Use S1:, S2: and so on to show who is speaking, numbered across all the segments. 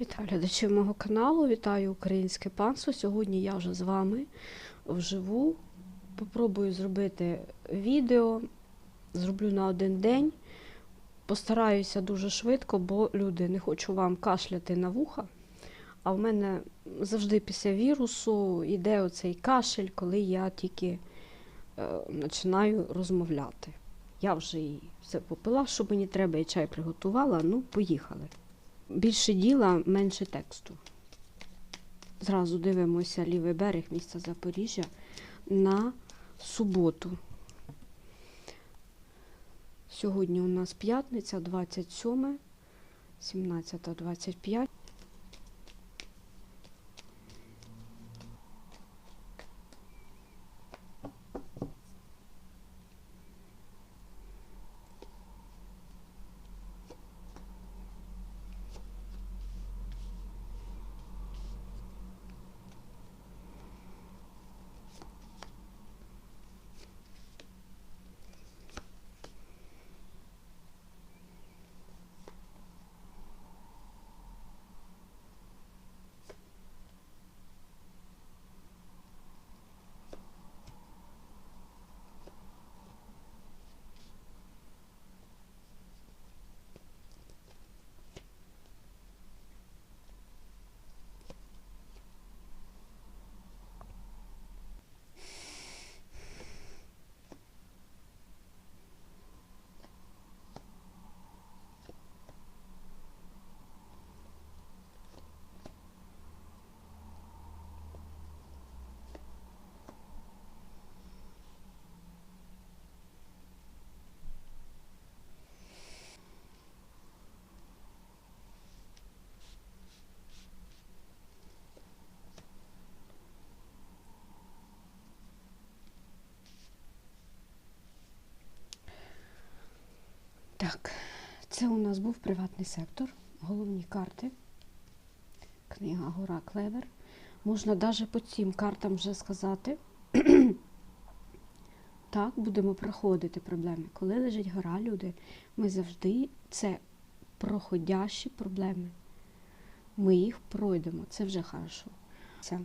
S1: Вітаю глядачів мого каналу, вітаю українське панство. Сьогодні я вже з вами вживу. Попробую зробити відео, зроблю на один день. Постараюся дуже швидко, бо люди не хочу вам кашляти на вуха. А в мене завжди після вірусу йде оцей кашель, коли я тільки е, починаю розмовляти. Я вже і все попила, що мені треба, і чай приготувала. Ну, поїхали. Більше діла, менше тексту. Зразу дивимося лівий берег міста Запоріжжя на суботу. Сьогодні у нас п'ятниця, 27, 17, Так, це у нас був приватний сектор, головні карти. Книга Гора Клевер. Можна навіть по цим картам вже сказати. так, будемо проходити проблеми. Коли лежить гора, люди, ми завжди це проходящі проблеми. Ми їх пройдемо, це вже хорошо. Це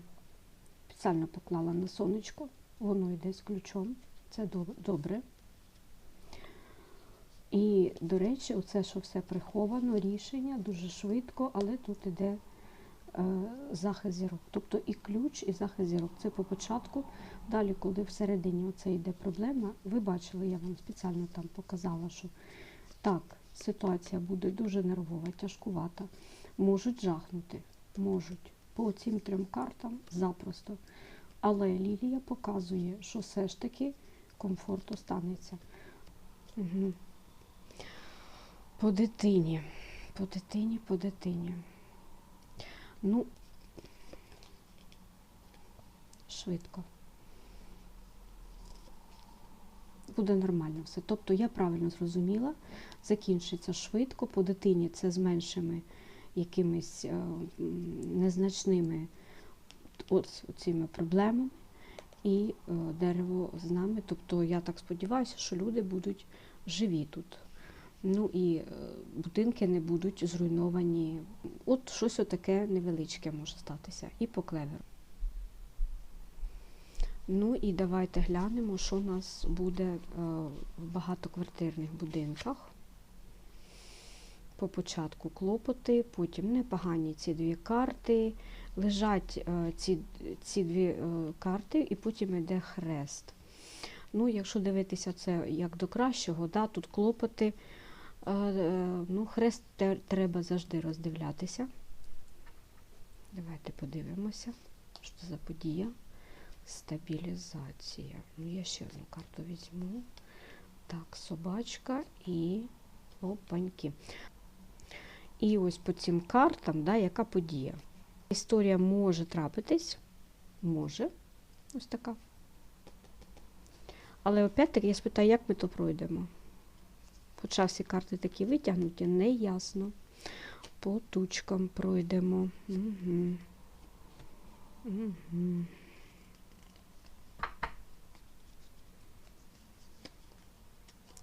S1: спеціально поклала на сонечко, воно йде з ключом, це добре. І, до речі, оце, що все приховано, рішення дуже швидко, але тут іде е, захист зірок. Тобто і ключ, і захист зірок. Це по початку. Далі, коли всередині оце йде проблема, ви бачили, я вам спеціально там показала, що так, ситуація буде дуже нервова, тяжкувата. Можуть жахнути, можуть. По цим трьом картам запросто. Але Лілія показує, що все ж таки комфорт останеться. Угу. По дитині. По дитині, по дитині. Ну, швидко. Буде нормально все. Тобто я правильно зрозуміла, закінчиться швидко, по дитині це з меншими якимись е, незначними от цими проблемами. І е, дерево з нами. Тобто я так сподіваюся, що люди будуть живі тут. Ну і е, будинки не будуть зруйновані. От щось отаке невеличке може статися. І по клеверу. Ну і давайте глянемо, що у нас буде е, в багатоквартирних будинках. По початку клопоти, потім непогані ці дві карти. Лежать е, ці, ці дві карти, і потім йде хрест. Ну, якщо дивитися це як до кращого, да, тут клопоти. Е, Ну, хрест треба завжди роздивлятися. Давайте подивимося, що це за подія. Стабілізація. Ну, я ще одну карту візьму. Так, собачка і опаньки. І ось по цим картам, да, яка подія. Історія може трапитись, може, ось така. Але опять-таки я спитаю, як ми то пройдемо. Хоча всі карти такі витягнуті, не ясно. По тучкам пройдемо. Угу. Угу.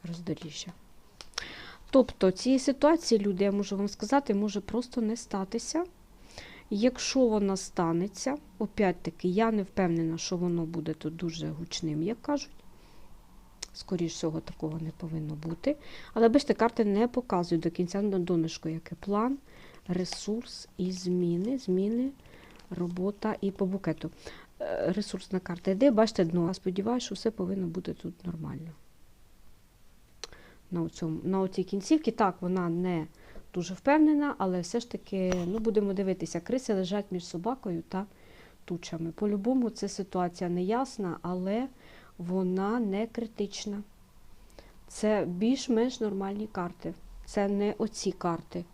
S1: Роздоріжжя. Тобто цієї ситуації, люди, я можу вам сказати, може просто не статися. Якщо вона станеться, опять-таки, я не впевнена, що воно буде тут дуже гучним, як кажуть. Скоріше всього, такого не повинно бути. Але бачите, карти не показують до кінця на донышку, який план, ресурс і зміни. Зміни, робота і по букету. Е, Ресурсна карта йде, бачите дно. Я сподіваюся, що все повинно бути тут нормально. На, оцьому, на оцій кінцівці, так, вона не дуже впевнена, але все ж таки ну, будемо дивитися, криси лежать між собакою та тучами. По-любому, це ситуація неясна, але вона не критична. Це більш-менш нормальні карти. Це не оці карти.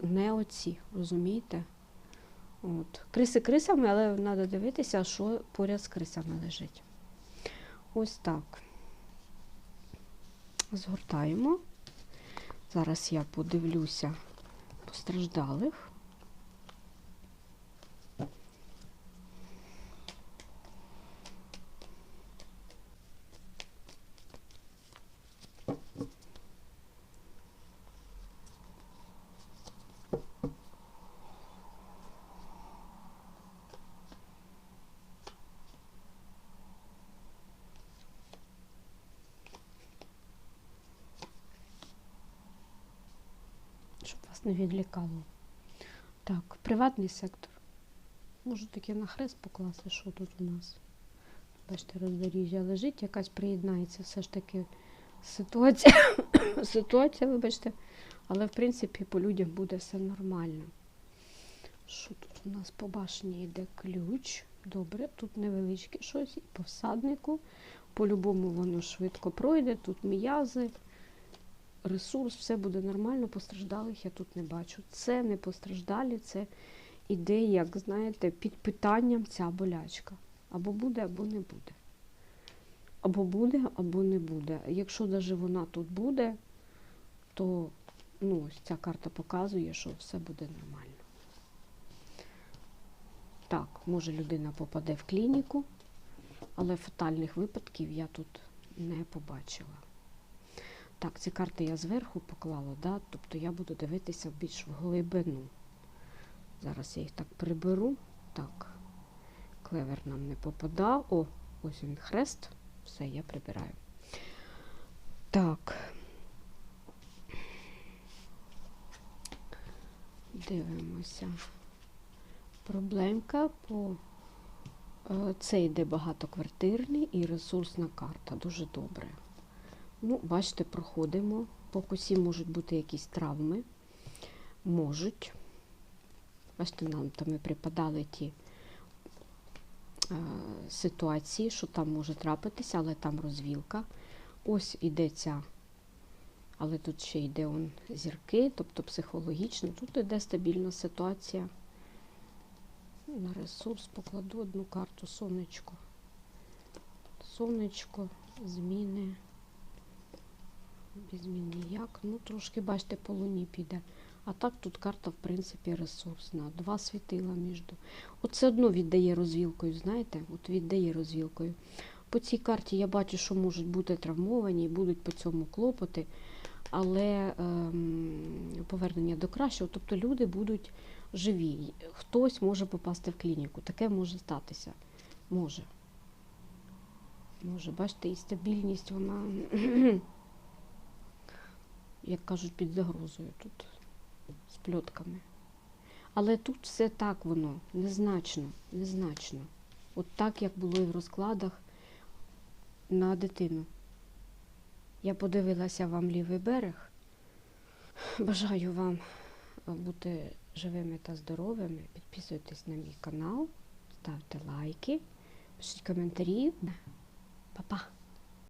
S1: Не оці, розумієте? От. Криси крисами, але треба дивитися, що поряд з крисами лежить. Ось так. Згортаємо. Зараз я подивлюся постраждалих. Щоб не відлікало. Так, приватний сектор. Можу таке на хрест покласти, що тут у нас. Бачите, роздоріжжя лежить, якась приєднається все ж таки ситуація. ситуація, вибачте. Але в принципі по людях буде все нормально. Що тут у нас по башні йде ключ? Добре, тут невеличке щось і по всаднику. По-любому воно швидко пройде, тут м'язи ресурс, все буде нормально, постраждалих я тут не бачу. Це не постраждалі, це іде, як знаєте, під питанням ця болячка. Або буде, або не буде. Або буде, або не буде. Якщо навіть вона тут буде, то ну, ось ця карта показує, що все буде нормально. Так, може людина попаде в клініку, але фатальних випадків я тут не побачила. Так, ці карти я зверху поклала, да? тобто я буду дивитися більш в глибину. Зараз я їх так приберу. Так, клевер нам не попадав. О, ось він хрест. Все, я прибираю. Так. Дивимося. Проблемка по е, це йде багатоквартирний і ресурсна карта. Дуже добре. Ну, бачите, проходимо. По косі можуть бути якісь травми. Можуть. Бачите, нам там і припадали ті е, ситуації, що там може трапитися, але там розвілка. Ось іде ця, але тут ще йде он зірки, тобто психологічно. Тут йде стабільна ситуація. На ресурс покладу одну карту сонечко. Сонечко, зміни без змін ніяк. Ну, трошки, бачите, по луні піде. А так тут карта, в принципі, ресурсна. Два світила між. Оце одно віддає розвілкою, знаєте? От віддає розвілкою. По цій карті я бачу, що можуть бути травмовані і будуть по цьому клопоти, але ем, повернення до кращого, тобто люди будуть живі. Хтось може попасти в клініку. Таке може статися. Може. Може, бачите, і стабільність, вона як кажуть, під загрозою тут з пльотками. Але тут все так воно, незначно, незначно. От так, як було і в розкладах на дитину. Я подивилася вам лівий берег. Бажаю вам бути живими та здоровими. Підписуйтесь на мій канал, ставте лайки, пишіть коментарі. Па-па!